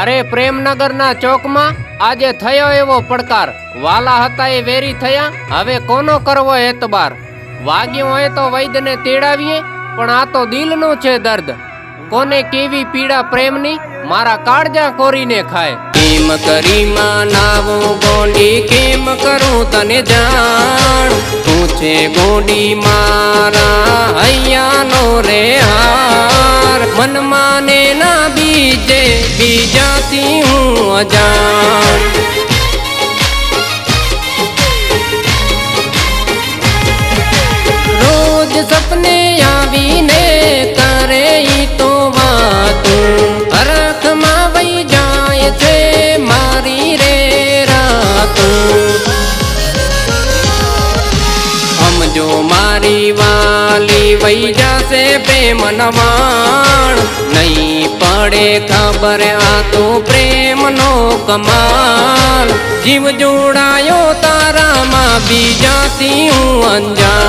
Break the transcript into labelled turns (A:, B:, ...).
A: અરે પ્રેમનગરના ચોકમાં આજે થયો એવો પડકાર. વાલા હતા એ વેરી થયા, હવે કોનો કરવો એતબાર? વાગ્યો હોય તો વૈદ્યને તેડાવીએ, પણ આ તો દિલનું છે દર્દ. કોને કેવી પીડા પ્રેમની, મારા કાળજા કોરીને ખાય. કેમ કરી નાવું ગોંડી, કેમ કરું તને જાણ? તું છે ગોંડી મારા હૈયાનો રે હાર મન માને ના બીજે બીજાથી હું અજાણ. રોજ સપને આવીને કરે ઈ તો વાતું. અરખમાં વહી જાય છે મારી રે રાતું. સમજો મારી વાલી વહી જશે પ્રેમ નવાણ નહીં પડે ખબર આ તો પ્રેમનો કમાલ. જીવ જોડાયો તારામાં બીજાથી હું અંજાણ